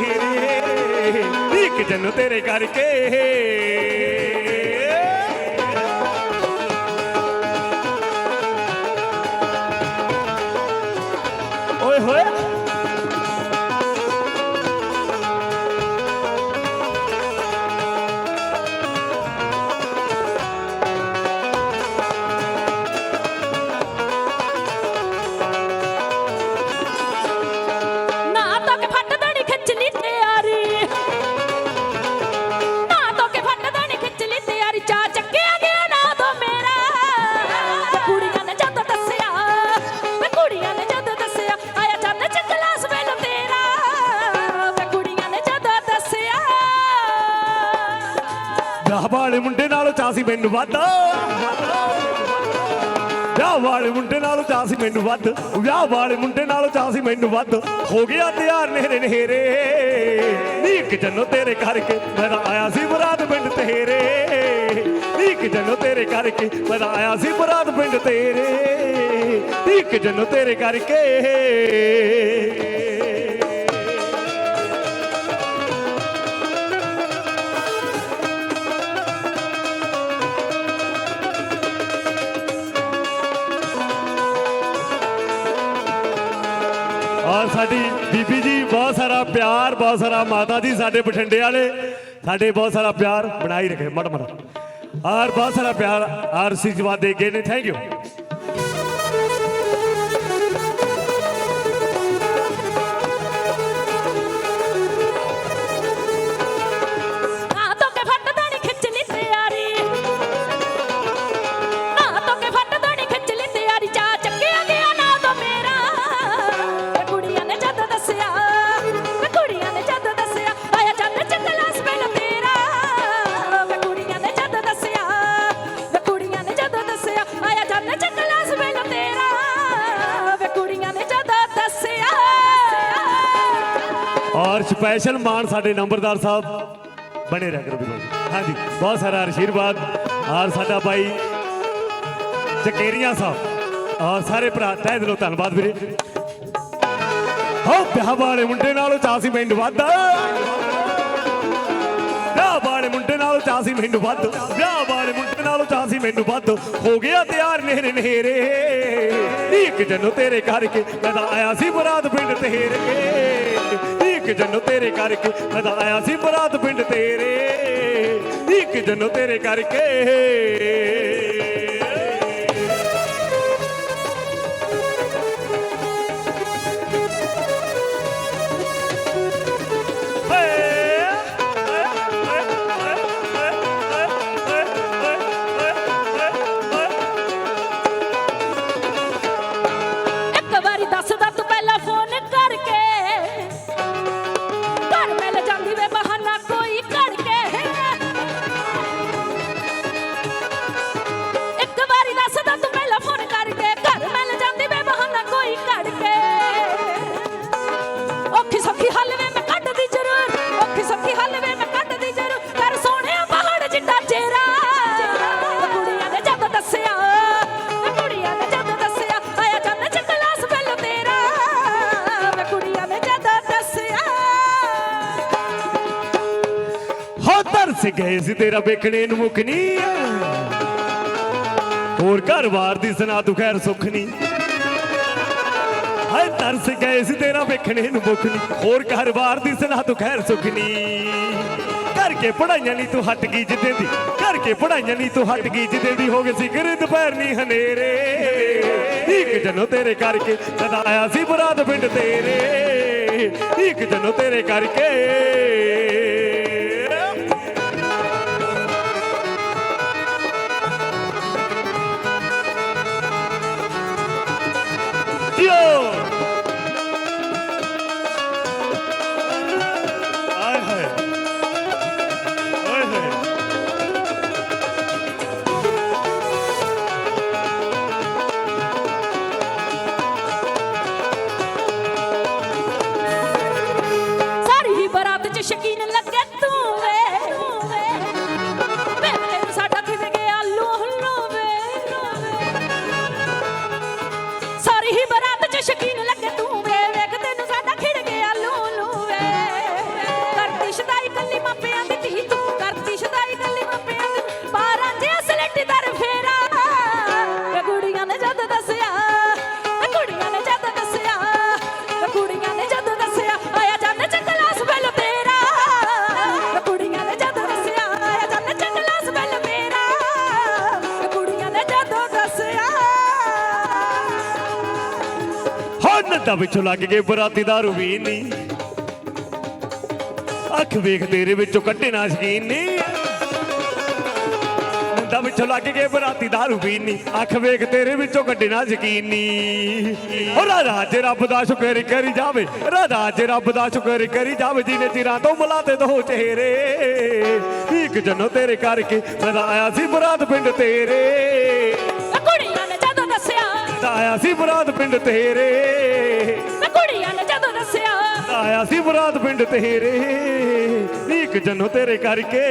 ਤੇਰੇ। ਇੱਕ ਜਨ ਤੇਰੇ ਕਰਕੇ। ਓਏ ਹੋਏ। ਵਿਆਹ ਵਾਲੇ ਮੁੰਡੇ ਨਾਲੋਂ ਚਾਹ ਸੀ ਮੈਨੂੰ ਵੱਧ। ਵਿਆਹ ਵਾਲੇ ਮੁੰਡੇ ਨਾਲੋਂ ਚਾਹ ਸੀ ਮੈਨੂੰ ਵੱਧ। ਵਿਆਹ ਵਾਲੇ ਮੁੰਡੇ ਨਾਲੋਂ ਚਾਹ ਸੀ ਮੈਨੂੰ ਵੱਧ। ਹੋ ਗਿਆ ਤਿਆਰ ਨੇਰੇ ਨੇਰੇ। ਨੀ ਇੱਕ ਜਨੋ ਤੇਰੇ ਕਰਕੇ ਮੈਂ ਆਇਆ ਸੀ ਬਰਾਤ ਪਿੰਡ ਤੇਰੇ। ਨੀ ਇੱਕ ਜਨੋ ਤੇਰੇ ਕਰਕੇ ਮੈਂ ਆਇਆ ਸੀ ਬਰਾਤ ਪਿੰਡ ਤੇਰੇ। ਨੀ ਇੱਕ ਜਨੋ ਤੇਰੇ ਕਰਕੇ। ਬਹੁਤ ਸਾਰਾ ਪਿਆਰ, ਬਹੁਤ ਸਾਰਾ ਮਾਤਾ ਜੀ ਸਾਡੇ ਬਠਿੰਡੇ ਵਾਲੇ। ਸਾਡੇ ਬਹੁਤ ਸਾਰਾ ਪਿਆਰ ਬਣਾਈ ਰੱਖੇ, ਮੜ ਮੜ। ਔਰ ਬਹੁਤ ਸਾਰਾ ਪਿਆਰ ਔਰ ਸਿਜਵਾ ਦੇ ਗਏ ਨੇ ਥੈਂਕ ਯੂ ਸਪੈਸ਼ਲ ਮਾਨ ਸਾਡੇ ਨੰਬਰਦਾਰ ਸਾਹਿਬ ਬਣੇ ਰਹਿ ਕਰੋ ਬਿਲਕੁਲ ਹਾਂਜੀ, ਬਹੁਤ ਸਾਰਾ ਆਸ਼ੀਰਵਾਦ ਔਰ ਸਾਡਾ ਭਾਈ ਚਕੇਰੀਆਂ ਸਾਹਿਬ। ਔਰ ਸਾਰੇ ਭਰਾ, ਤਹਿ ਦਿਲੋਂ ਧੰਨਵਾਦ ਵੀਰੇ। ਹੋ ਵਿਆਹ ਵਾਲੇ ਮੁੰਡੇ ਨਾਲੋਂ ਚਾਹ ਸੀ ਵੱਧ। ਵਿਆਹ ਵਾਲੇ ਮੁੰਡੇ ਨਾਲੋਂ ਚਾਹ ਸੀ ਮੈਨੂੰ ਵੱਧ। ਵਿਆਹ ਵਾਲੇ ਮੁੰਡੇ ਨਾਲੋਂ ਚਾਹ ਸੀ ਮੈਨੂੰ ਵੱਧ। ਹੋ ਗਿਆ ਤਿਆਰ ਨੇਰੇ ਨੇਰੇ। ਇੱਕ ਜਨੋ ਤੇਰੇ ਕਰਕੇ ਮੈਂ ਤਾਂ ਆਇਆ ਸੀ ਬਰਾਤ ਪਿੰਡ ਤੇਰੇ। ਇੱਕ ਜਨੋ ਤੇਰੇ ਕਰਕੇ ਮੈਂ ਤਾਂ ਆਇਆ ਸੀ ਬਰਾਤ ਪਿੰਡ ਤੇਰੇ। ਇੱਕ ਜਨੋ ਤੇਰੇ ਕਰਕੇ। ਗਏ ਸੀ, ਤੇਰਾ ਵੇਖਣੇ ਨੂੰ ਮੁੱਖ ਨਹੀਂ ਹੋਰ ਘਰ-ਬਾਰ ਦੀ ਸੁਣਾ ਤੂੰ ਖੈਰ ਸੁੱਖ ਨਹੀਂ ਹਾਏ, ਤਰਸ ਗਏ ਸੀ, ਤੇਰਾ ਵੇਖਣੇ ਨੂੰ ਮੁੱਖ ਨਹੀਂ ਹੋਰ ਘਰ-ਬਾਰ ਦੀ ਸੁਣਾ ਤੂੰ ਖੈਰ ਸੁੱਖ ਨਹੀਂ ਕਰਕੇ ਪੜਾਈਆਂ ਨਹੀਂ ਤੂੰ ਹਟ ਗਈ ਜਿੱਦੇ ਦੀ। ਕਰਕੇ ਪੜਾਈਆਂ ਨਹੀਂ ਤੂੰ ਹਟ ਗਈ ਜਿੱਦੇ ਦੀ। ਹੋ ਗਈ ਸੀ ਗਿਰ ਦੁਪਹਿਰ ਨਹੀਂ ਹਨੇਰੇ। ਇੱਕ ਜਨੋ ਤੇਰੇ ਕਰਕੇ ਸਦਾ ਆਇਆ ਸੀ ਬਰਾਤ ਪਿੰਡ ਤੇਰੇ। ਇੱਕ ਜਨੋ ਤੇਰੇ ਕਰਕੇ। Yo. ਨੰਦਾ ਵਿੱਚੋਂ ਲੱਗ ਗਏ ਬਰਾਤੀ ਦਾ ਰੂਬੀ ਨਹੀਂ ਅੱਖ ਵੇਖ ਤੇਰੇ ਵਿੱਚੋਂ ਕੱਢੇ ਨਾ ਸ਼ਕੀਨ ਨਹੀਂ ਨੰਦਾ ਵਿੱਚੋਂ ਲੱਗ ਗਏ ਬਰਾਤੀ ਦਾ ਰੂਬੀ ਨਹੀਂ ਅੱਖ ਵੇਖ ਤੇਰੇ ਵਿੱਚੋਂ ਕੱਢੇ ਨਾ ਯਕੀਨ ਨਹੀਂ ਓ ਰਾਧਾ ਅੱਜ ਰੱਬ ਦਾ ਸ਼ੁਕਰ ਕਰੀ ਜਾਵੇ ਰਾਧਾ ਅੱਜ ਰੱਬ ਦਾ ਸ਼ੁਕਰ ਕਰੀ ਜਾਵੇ ਜਿਹਨੇ ਚਿਰਾਂ ਤੋਂ ਮਲਾਤੇ ਦੋ ਚਿਹਰੇ। ਇੱਕ ਜਨੋ ਤੇਰੇ ਕਰਕੇ ਮੈਂ ਤਾਂ ਆਇਆ ਸੀ ਬਰਾਤ ਪਿੰਡ ਤੇਰੇ। ਵੇ ਕੁੜੀਆਂ ਨੇ ਜਦੋਂ ਦੱਸਿਆ। ਤਾਂ ਆਇਆ ਸੀ ਬਰਾਤ ਪਿੰਡ ਤੇਰੇ। ਕੁੜੀਆਂ ਨੇ ਜਦੋਂ ਦੱਸਿਆ। ਆਇਆ ਸੀ ਬਰਾਤ ਪਿੰਡ ਤੇਰੇ। ਇੱਕ ਜਨੋ ਤੇਰੇ ਕਰਕੇ।